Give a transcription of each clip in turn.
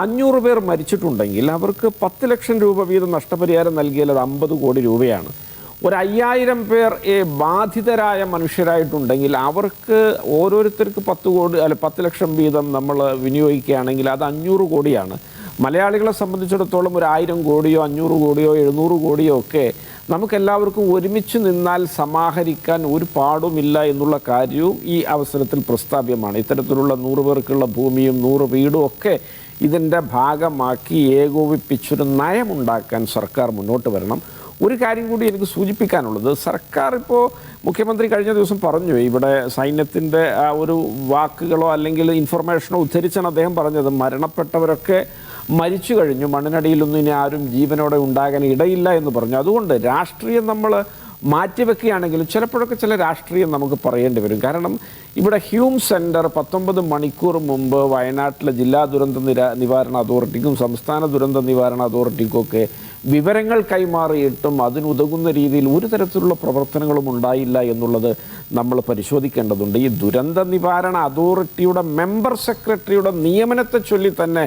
അഞ്ഞൂറ് പേർ മരിച്ചിട്ടുണ്ടെങ്കിൽ അവർക്ക് പത്ത് ലക്ഷം രൂപ വീതം നഷ്ടപരിഹാരം നൽകിയാൽ അത് അമ്പത് കോടി രൂപയാണ്. ഒരു അയ്യായിരം പേർ ബാധിതരായ മനുഷ്യരായിട്ടുണ്ടെങ്കിൽ അവർക്ക് ഓരോരുത്തർക്ക് പത്ത് കോടി അല്ല പത്ത് ലക്ഷം വീതം നമ്മൾ വിനിയോഗിക്കുകയാണെങ്കിൽ അത് അഞ്ഞൂറ് കോടിയാണ്. മലയാളികളെ സംബന്ധിച്ചിടത്തോളം ഒരു ആയിരം കോടിയോ അഞ്ഞൂറ് കോടിയോ എഴുന്നൂറ് കോടിയോ ഒക്കെ നമുക്കെല്ലാവർക്കും ഒരുമിച്ച് നിന്നാൽ സമാഹരിക്കാൻ ഒരു പാടുമില്ല എന്നുള്ള കാര്യവും ഈ അവസരത്തിൽ പ്രസ്താവ്യമാണ്. ഇത്തരത്തിലുള്ള നൂറ് പേർക്കുള്ള ഭൂമിയും നൂറ് വീടും ഒക്കെ ഇതിന്റെ ഭാഗമാക്കി ഏകോപിപ്പിച്ചൊരു നയമുണ്ടാക്കാൻ സർക്കാർ മുന്നോട്ട് വരണം. ഒരു കാര്യം കൂടി എനിക്ക് സൂചിപ്പിക്കാനുള്ളത്. സർക്കാർ ഇപ്പോൾ മുഖ്യമന്ത്രി കഴിഞ്ഞ ദിവസം പറഞ്ഞു ഇവിടെ സൈന്യത്തിന്റെ ആ ഒരു വാക്കുകളോ അല്ലെങ്കിൽ ഇൻഫർമേഷനോ ഉദ്ധരിച്ചാണ് അദ്ദേഹം പറഞ്ഞത്. മരണപ്പെട്ടവരൊക്കെ മരിച്ചു കഴിഞ്ഞു. മണ്ണിനടിയിലൊന്നും ഇനി ആരും ജീവനോടെ ഉണ്ടാകാൻ ഇടയില്ല എന്ന് പറഞ്ഞു. അതുകൊണ്ട് രാഷ്ട്രീയം നമ്മൾ മാറ്റിവെക്കുകയാണെങ്കിലും ചിലപ്പോഴൊക്കെ ചില രാഷ്ട്രീയം നമുക്ക് പറയേണ്ടി വരും. കാരണം ഇവിടെ ഹ്യൂം സെന്റർ പത്തൊമ്പത് മണിക്കൂർ മുമ്പ് വയനാട്ടിലെ ജില്ലാ ദുരന്ത നിര നിവാരണ അതോറിറ്റിക്കും സംസ്ഥാന ദുരന്ത നിവാരണ അതോറിറ്റിക്കും ഒക്കെ വിവരങ്ങൾ കൈമാറിയിട്ടും അതിനുതകുന്ന രീതിയിൽ ഒരു തരത്തിലുള്ള പ്രവർത്തനങ്ങളും ഉണ്ടായില്ല എന്നുള്ളത് നമ്മൾ പരിശോധിക്കേണ്ടതുണ്ട്. ഈ ദുരന്ത നിവാരണ അതോറിറ്റിയുടെ മെമ്പർ സെക്രട്ടറിയുടെ നിയമനത്തെ ചൊല്ലി തന്നെ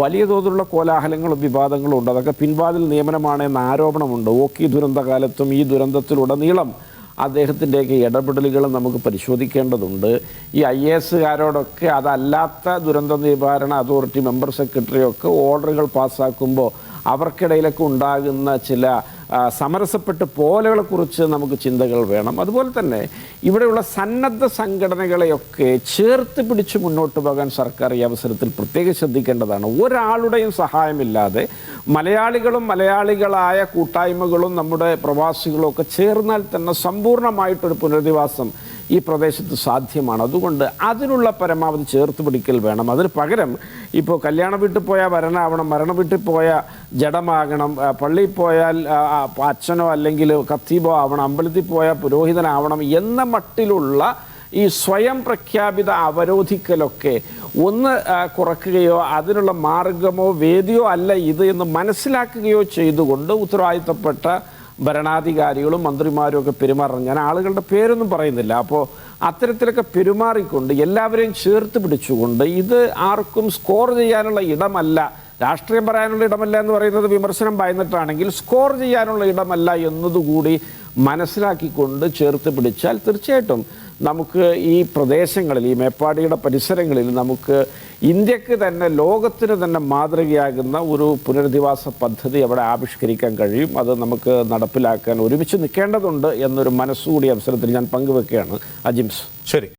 വലിയ തോതിലുള്ള കോലാഹലങ്ങളും വിവാദങ്ങളും ഉണ്ട്. അതൊക്കെ പിൻവാതിൽ നിയമനമാണ് എന്ന ആരോപണമുണ്ട്. ഓക്കി ദുരന്തകാലത്തും ഈ ദുരന്തത്തിലുടനീളം അദ്ദേഹത്തിന്റെയൊക്കെ ഇടപെടലുകൾ നമുക്ക് പരിശോധിക്കേണ്ടതുണ്ട്. ഈ ഐ എസുകാരോടൊക്കെ അതല്ലാത്ത ദുരന്ത നിവാരണ അതോറിറ്റി മെമ്പർ സെക്രട്ടറിയൊക്കെ ഓർഡറുകൾ പാസ്സാക്കുമ്പോൾ അവർക്കിടയിലൊക്കെ ഉണ്ടാകുന്ന ചില സമരസപ്പെട്ട് പോലുകളെക്കുറിച്ച് നമുക്ക് ചിന്തകൾ വേണം. അതുപോലെ തന്നെ ഇവിടെയുള്ള സന്നദ്ധ സംഘടനകളെയൊക്കെ ചേർത്ത് പിടിച്ച് മുന്നോട്ട് പോകാൻ സർക്കാർ ഈ അവസരത്തിൽ പ്രത്യേകം ശ്രദ്ധിക്കേണ്ടതാണ്. ഒരാളുടെയും സഹായമില്ലാതെ മലയാളികളും മലയാളികളായ കൂട്ടായ്മകളും നമ്മുടെ പ്രവാസികളും ഒക്കെ ചേർന്നാൽ തന്നെ സമ്പൂർണമായിട്ടൊരു പുനരധിവാസം ഈ പ്രദേശത്ത് സാധ്യമാണ്. അതുകൊണ്ട് അതിനുള്ള പരമാവധി ചേർത്ത് പിടിക്കൽ വേണം. അതിന് പകരം ഇപ്പോൾ കല്യാണ വീട്ടിൽ പോയാൽ വരനാവണം മരണ വീട്ടിൽ പോയാൽ ജഡമാകണം. പള്ളിയിൽ പോയാൽ അച്ഛനോ അല്ലെങ്കിൽ കത്തീബോ ആവണം അമ്പലത്തിൽ പോയാൽ പുരോഹിതനാവണം എന്ന മട്ടിലുള്ള ഈ സ്വയം പ്രഖ്യാപിത അവരോധിക്കലൊക്കെ ഒന്ന് കുറക്കുകയോ അതിനുള്ള മാർഗമോ വേദിയോ അല്ല ഇത് എന്ന് മനസ്സിലാക്കുകയോ ചെയ്തുകൊണ്ട് ഉത്തരവാദിത്തപ്പെട്ട ഭരണാധികാരികളും മന്ത്രിമാരും ഒക്കെ പെരുമാറണം. ഞാൻ ആളുകളുടെ പേരൊന്നും പറയുന്നില്ല. അപ്പോൾ അത്തരത്തിലൊക്കെ പെരുമാറിക്കൊണ്ട് എല്ലാവരെയും ചേർത്ത് പിടിച്ചുകൊണ്ട് ഇത് ആർക്കും സ്കോർ ചെയ്യാനുള്ള ഇടമല്ല രാഷ്ട്രീയം പറയാനുള്ള ഇടമല്ല എന്ന് പറയുന്നത് വിമർശനം ഭയന്നിട്ടാണെങ്കിൽ സ്കോർ ചെയ്യാനുള്ള ഇടമല്ല എന്നതുകൂടി മനസ്സിലാക്കിക്കൊണ്ട് ചേർത്ത് പിടിച്ചാൽ തീർച്ചയായിട്ടും നമുക്ക് ഈ പ്രദേശങ്ങളിൽ ഈ മേപ്പാടിയുടെ പരിസരങ്ങളിൽ നമുക്ക് ഇന്ത്യയ്ക്ക് തന്നെ ലോകത്തിന് തന്നെ മാതൃകയാകുന്ന ഒരു പുനരധിവാസ പദ്ധതി അവിടെ ആവിഷ്കരിക്കാൻ കഴിയും. അത് നമുക്ക് നടപ്പിലാക്കാൻ ഒരുമിച്ച് നിൽക്കേണ്ടതുണ്ട് എന്നൊരു മനസ്സുകൂടി അവസരത്തിൽ ഞാൻ പങ്കുവെക്കുകയാണ്. അജിംസ് ശരി.